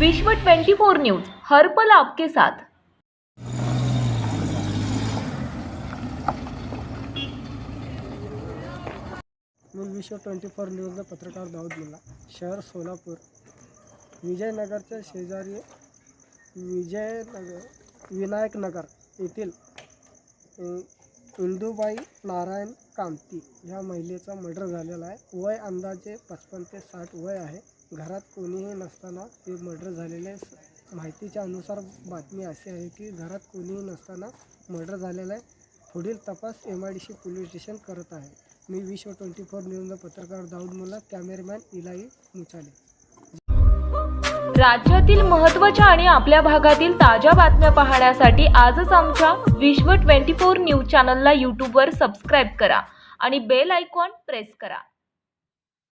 विश्व 24 न्यूज हर पल आपके साथ. मी विश्व ट्वेंटी फोर न्यूजचा पत्रकार दाऊद मुल्ला. शहर सोलापूर. विजयनगरच्या शेजारी विजयनगर विनायकनगर येथील अ, इंदुबाई नारायण कामती ह्या महिलेचा मर्डर झालेला आहे. वय अंदाजे पचपन ते साठ वय आहे. घरात कोणीही नसताना हे मर्डर झालेले आहे. माहितीच्या अनुसार बातमी अशी आहे की घरात कोणीही नसताना मर्डर झालेला आहे. पुढील तपास M I D C police station करत आहे. मी विश्व ट्वेंटी फोर न्यूजचा पत्रकार दाऊद मुला कॅमेरामॅन इलाई मुचाले. राज्यातील महत्त्वाच्या आणि आपल्या भागातील ताज्या बातम्या पाहण्यासाठी आजच आमच्या विश्व 24 न्यूज चॅनलला यूट्यूबवर सबस्क्राईब करा आणि बेल आयकॉन प्रेस करा.